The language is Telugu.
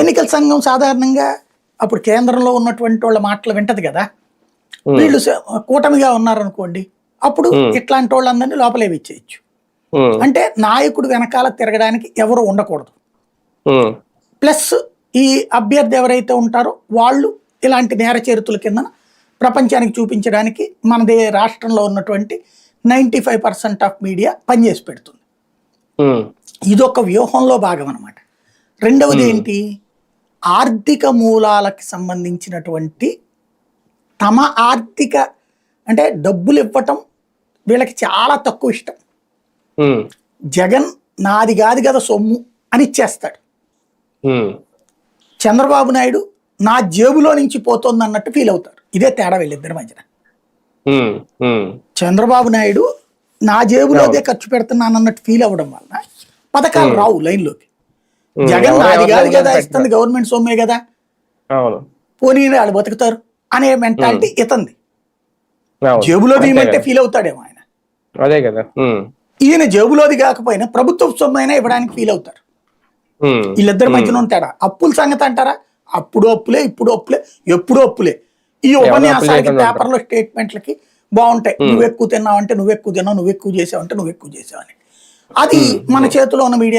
ఎన్నికల సంఘం సాధారణంగా అప్పుడు కేంద్రంలో ఉన్నటువంటి వాళ్ళ మాటలు వింటది కదా. వీళ్ళు కూటమిగా ఉన్నారనుకోండి అప్పుడు ఇట్లాంటి వాళ్ళందరినీ లోపలే ఇచ్చేయచ్చు అంటే నాయకుడు వెనకాల తిరగడానికి ఎవరు ఉండకూడదు. ప్లస్ ఈ అభ్యర్థి ఎవరైతే ఉంటారో వాళ్ళు ఇలాంటి నేర చరిత్రల కింద ప్రపంచానికి చూపించడానికి మనదే రాష్ట్రంలో ఉన్నటువంటి ninety five percent of media పనిచేసి పెడుతుంది. ఇదొక వ్యూహంలో భాగం అనమాట రెండవది ఏంటి? ఆర్థిక మూలాలకు సంబంధించినటువంటి తమ ఆర్థిక అంటే డబ్బులు ఇవ్వటం వీళ్ళకి చాలా తక్కువ ఇష్టం. జగన్ నాది కాదు కదా సొమ్ము అని ఇచ్చేస్తాడు. చంద్రబాబు నాయుడు నా జేబులో నుంచి పోతుంది అన్నట్టు ఫీల్ అవుతారు. ఇదే తేడా వీళ్ళిద్దరి మధ్యన. చంద్రబాబు నాయుడు నా జేబులోదే ఖర్చు పెడుతున్నాను అన్నట్టు ఫీల్ అవ్వడం వలన పథకాలు రావు లైన్లోకి. జగన్ నాది కాదు కదా ఇస్తుంది గవర్నమెంట్ సొమ్మే కదా. పోనీ వాళ్ళు బతుకుతారు అనే మెంటాలిటీ ఇతంది. జేబులో తీయమంటే కదా. ఫీల్ అవుతాడేమో ఆయన. అదే కదా ఈయన జేబులోది కాకపోయినా ప్రభుత్వ సొమ్ము అయినా ఇవ్వడానికి ఫీల్ అవుతారు. వీళ్ళిద్దరి మధ్యన తేడా అప్పుల సంగతి అంటారా? అప్పుడు అప్పులే ఇప్పుడు అప్పులే ఎప్పుడు అప్పులే. ఈ ఉపన్యాసాలకి లేకుండా పేపర్లో స్టేట్మెంట్లకి బాగుంటాయి. నువ్వు ఎక్కువ తిన్నావు అంటే నువ్వు ఎక్కువ తిన్నావు నువ్వు ఎక్కువ చేసావు అంటే నువ్వు ఎక్కువ చేసావు అని అది మన చేతిలో ఉన్న మీడియా